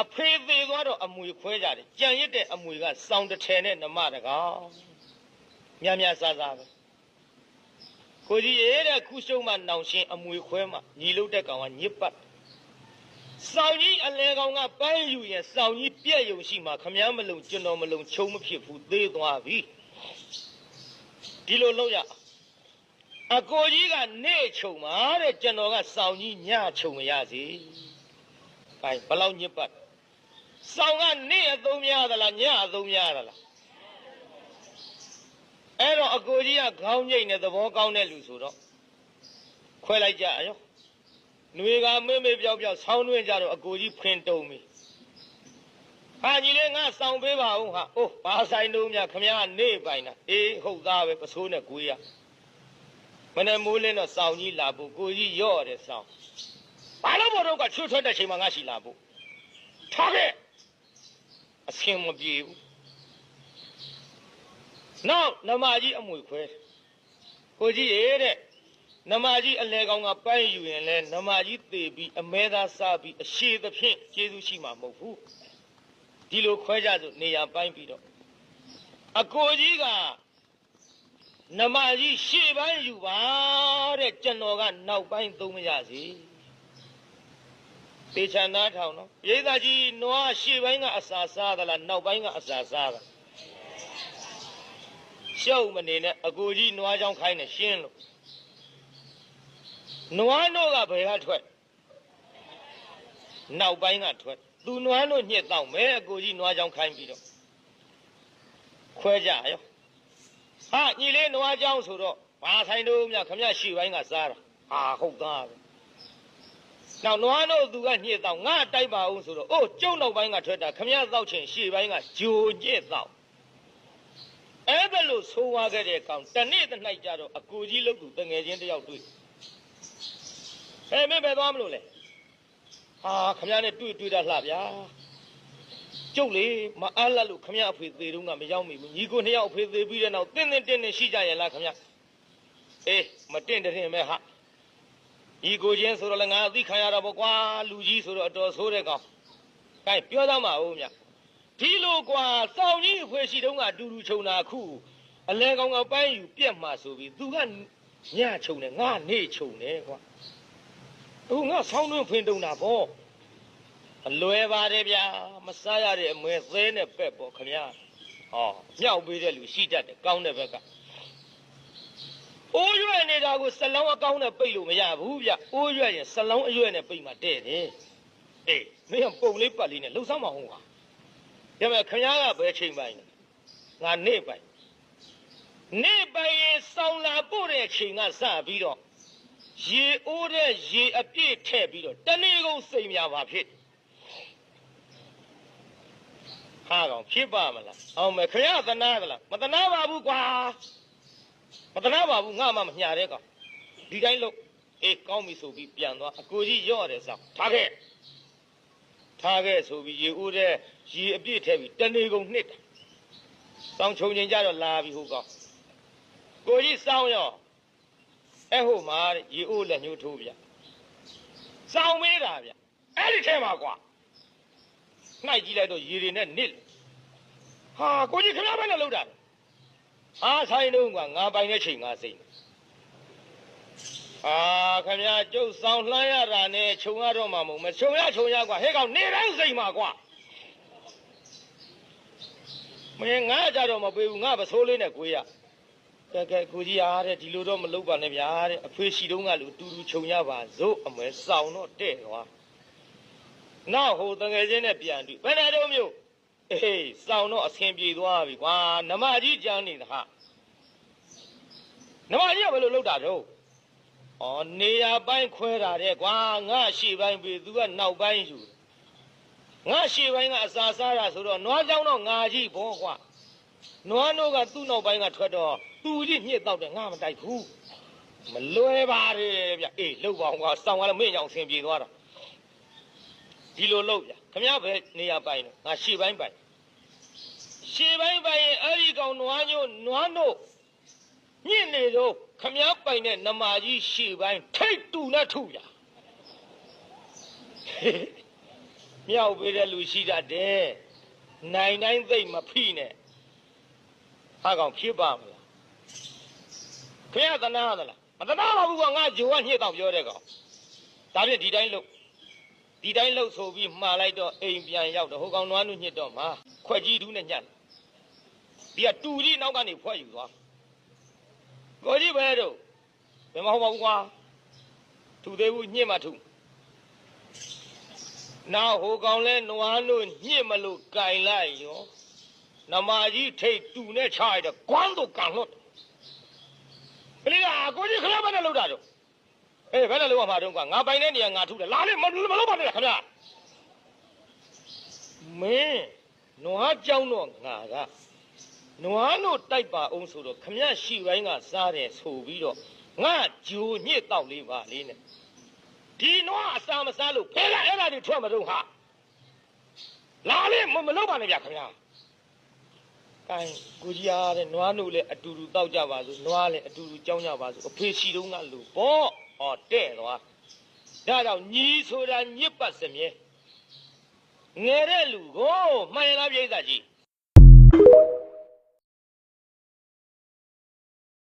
အဖေသေးသွားတော့အမွေခွဲကြတယ်ကြံရစ်တဲ့အမွေကစောင်းတစ်ထည်နဲ့နမတကောင်မြတ်မြတ်ဆာဆာပဲကိုကြီးရဲ့တဲ့ခုရှုံးမှနောင်ရှင်းအမွေခွဲမှညီလို့တဲ့ကောင်ကညစ်ပတ်စောင်းကြီးအလဲကောင်ကပန်းယူရင်စောင်းကြီးပြက်ယုံရှိမှခမည်းမလုံကျွန်တော်မလုံချုံမဖြစ်ဘူးသေးသွားပြီဒီလိုလုပ်ရအောင်အကိုကြီးကနေခြုံပါတဲ့ကျွန်တော်ကစောင်းကြီးညခြုံမရစီ။အဲဘလောက်ညစ်ပတ် စောင်းကနေအသုံးများသလားညအသုံးများသလားအဲ့တော့အကိုကြီးကခေါင်းငိတ်နဲ့သဘောကောင်းတဲ့လူဆိုတော့ခွဲလိုက်ကြရော။နှွေကမေ့မေ့ပြောက်ပြောက်ဆောင်းတွင်းကြတော့အကိုကြီးဖင်တုံပြီ။ဟာကြီးလေးငါစောင်းပေးပါဦးဟာ။အိုးဘာဆိုင်တုံးမြခမရနေပိုင်တာ။အေးဟုတ်သားပဲပစိုးနဲ့ကိုရ။မနေ့မိုးလင်းတော့စောင်းကြီးလာဖို့ကိုကြီးရော့တယ်စောင်း။ဘာလို့ဘောတော့ကချွတ်ထွက်တဲ့ချိန်မှာငါရှိလာဖို့။ထားခဲ့။ အဆင်မပြေဘူး။နောက်နမကြီးအမွေခွဲ။ကိုကြီးရဲ့တဲ့နမကြီးအလဲကောင်ကပန်းယူရင်လဲနမကြီးသေပြီးအမဲသားစားပြီးအရှိသဖြင့်ကျေးဇူးရှိမှာမဟုတ်ဘူး။ဒီလိုခွဲကြစို့နေရာပိုင်းပြီးတော့အကိုကြီးကနမကြီးရှေ့ပိုင်းယူပါတဲ့ကျွန်တော်ကနောက်ပိုင်းသုံးမရစီ သေချာနာထောင်နော်ရိသကြီးနွားရှေ့ပိုင်းကအစာစားသလားနောက်ပိုင်းကအစာစားတာရှောက်မနေနဲ့အကိုကြီးနွားချောင်းခိုင်းနေရှင်းလို့နွားတို့ကဘယ်ကထွက်နောက်ပိုင်းကထွက်သူနွားတို့ညှက်တော့မဲအကိုကြီးနွားချောင်းခိုင်းပြီးတော့ခွဲကြရောဟာညီလေးနွားချောင်းဆိုတော့ဘာဆိုင်တို့မြခမရရှေ့ပိုင်းကစားတာဟာဟုတ်သားပဲ နောက်နွားတို့သူကညှစ်တော့ငါတိုက်ပါအောင်ဆိုတော့အိုးကျုံနောက်ပိုင်းကထွက်တာခမရသောက်ချင်ရှေ့ပိုင်းကဂျိုညှစ်တော့အဲ့ဒါလို့ဆိုးွားခဲ့တဲ့ကောင်တနေ့တစ်နှိုက်ကြတော့အကိုကြီးလုတ်သူတငယ်ချင်းတယောက်တွေ့ဟဲ့မင်းပဲသွားမလို့လဲဟာခမရနဲ့တွေ့တွေ့တာလှဗျာကျုပ်လေမအားလက်လို့ခမရအဖေသေးတုန်းကမရောက်မိဘူးညီကိုနှစ်ယောက်အဖေသေးပြီးတဲ့နောက်တင်းတင်းတင်းတင်းရှိကြရဲ့လားခမရအေးမတင်းတင်းမဲဟာ ညီကိုချင်းဆိုတော့လည်းငါအသိခံရတာပေါ့ကွာလူကြီးဆိုတော့အတော်ဆိုးတဲ့ကောင်ကဲပြောသားမအောင်မြဒီလိုကွာစောင်းကြီးအဖွေရှိတုန်းကအတူတူခြုံတာအခုအလဲကောင်ကပန်းယူပြက်မှဆိုပြီးသူကညခြုံတယ်ငါနေခြုံတယ်ကွာအခုငါဆောင်းတွင်းဖင်တုံတာပေါ့အလွယ်ပါတယ်ဗျာမစားရတဲ့အမွေသဲနဲ့ပက်ပေါ့ခင်ဗျာဟောမြောက်ပေးတဲ့လူရှိတတ်တယ်ကောင်းတဲ့ဘက်က အိုးရွက်နေတာကိုစလုံးအကောင်းနဲ့ပိတ်လို့မရဘူးဗျအိုးရွက်ရင်စလုံးအရွက်နဲ့ပိတ်မှတဲ့တယ်အေးမင်းကပုံလေးပတ်လေးနဲ့လှုပ်ဆောင်မဟုတ်ပါဒါပေမဲ့ခင်ဗျားကဘယ်ချိန်ပိုင်းလဲငါနေပိုင်းနေပိုင်းရင်ဆောင်းလာပို့တဲ့ချိန်ကစပြီးတော့ရေအိုးတဲ့ရေအပြည့်ထည့်ပြီးတော့တနေ့ကုန်စိမ်များပါဖြစ်ဟာကောင်ဖြစ်ပါမလားအောင်မယ်ခရသနာကလားမသနာပါဘူးကွာ မသနာပါဘူးငါမှမညာတဲ့ကောင်ဒီတိုင်းလို့အေးကောင်းပြီဆိုပြီးပြန်သွားအကိုကြီးရော့တယ်ဆောင်ထားခဲ့ထားခဲ့ဆိုပြီးရေဦးတဲ့ရေအပြည့်ထည့်ပြီးတနေကုန်နှစ်တာစောင်းချုံချင်းကြတော့လာပြီဟုတ်ကောင်ကိုကြီးစောင်းရောအဲ့ဟုတ်မှာတဲ့ရေဦးလက်ညှိုးထိုးဗျစောင်းမေးတာဗျအဲ့ဒီထဲမှာကွာနှိုက်ကြည့်လိုက်တော့ရေတွေနဲ့နစ်ဟာကိုကြီးခင်ဗျားဘယ်နဲ့လောက်တာလဲ အာဆိုင်တော့ကငါပိုင်တဲ့ချိန်ငါစိတ်အာခင်ဗျာကျုပ်ဆောင်လှမ်းရတာနဲ့ခြုံရတော့မှမဟုတ်မခြုံရခြုံရကွာဟဲ့ကောင်နေတိုင်းစိတ်မှာကွာမင်းငါကြတော့မပေးဘူးငါပစိုးလေးနဲ့ကိုရကဲကဲကိုကြီးအားတဲ့ဒီလိုတော့မလုပ်ပါနဲ့ဗျာတဲ့အဖေရှိတုံးကလူတူတူခြုံရပါစို့အမဲစောင်းတော့တဲ့သွားနောက်ဟိုတငယ်ချင်းနဲ့ပြန်တွေ့ဘယ်နဲ့တော့မျိုး ဟေးစောင်းတော့အဆင်ပြေသွားပြီကွာနမကြီးကြမ်းနေတာဟာနမကြီးကဘယ်လိုလုပ်တာတော့ဩနေရာပိုင်းခွဲတာတဲ့ကွာငါရှေ့ပိုင်းပြီသူကနောက်ပိုင်းอยู่ငါရှေ့ပိုင်းကအစာစားတာဆိုတော့နွားကြောင်းတော့ငါကြီးဘောကွာနွားတို့ကသူ့နောက်ပိုင်းကထွက်တော့သူကြီးညှစ်တော့တယ်ငါမတိုက်ဘူးမလွယ်ပါလေဗျအေးလှုပ်ပါအောင်ကွာစောင်းကလည်းမင်းကြောင့်ဆင်ပြေသွားတာဒီလိုလှုပ်ဗျ ခမရပဲနေရာပိုင်းတော့ငါရှေ့ပိုင်းပိုင်းရှေ့ပိုင်းပိုင်းရင်အဲ့ဒီကောင်နွားညို့နွားတို့ညစ်နေတော့ခမရပိုင်တဲ့နမကြီးရှေ့ပိုင်းထိတ်တူနဲ့ထုဗျမြောက်ပေးတဲ့လူရှိတတ်တယ်နိုင်တိုင်းသိမ့်မဖိနဲ့ဟာကောင်ဖြစ်ပါမလားခင်ဗျာသနာသလားမသနာပါဘူးကငါဂျိုကညှစ်တော့ပြောတဲ့ကောင်ဒါဖြင့်ဒီတိုင်းလို့ ဒီတိုင်းလို့ဆိုပြီးမှားလိုက်တော့အိမ်ပြန်ရောက်တော့ဟိုကောင်နွားနုညှစ်တော့မှာခွက်ကြီးတူးနဲ့ညှက်ဒီကတူကြီးနောက်ကနေဖွဲ့ယူသွားကိုကြီးပဲတော့ဘယ်မှာဟုတ်ပါဘူးကွာထူသေးဘူးညှစ်မှထူနောက်ဟိုကောင်လဲနွားနုညှစ်မလို့ကင်လိုက်ရောနမကြီးထိတ်တူနဲ့ချရတဲ့ကွမ်းတော့ကန်လို့ကလေးကကိုကြီးခလာမနဲ့လောက်တာတော့ အေးဘယ်နဲ့လုံးဝမှာတော့ကွာငါပိုင်တဲ့နေရာငါထုတယ်လာလေမမလုံးပါနဲ့လားခင်ဗျာမင်းနွားကြောင်းတော့ငါကနွားတို့တိုက်ပါအောင်ဆိုတော့ခမရရှိပိုင်းကစားတယ်ဆိုပြီးတော့ငါဂျိုညစ်တော့လေးပါလေးနဲ့ဒီနွားအစာမစားလို့ဖဲကအဲ့ဒါတွေထွက်မတော့ဟာလာလေမမလုံးပါနဲ့ဗျာခင်ဗျာကိုင်းကိုကြီးအားတဲ့နွားတို့လည်းအတူတူတောက်ကြပါစို့နွားလည်းအတူတူကြောင်းကြပါစို့အဖေရှိတုန်းကလူပေါ့ ဟောတဲ့သွားဒါကြောင့်ညီဆိုတာညစ်ပတ်စမြဲငယ်တဲ့လူကိုမှန်ရလားပြိဿကြီး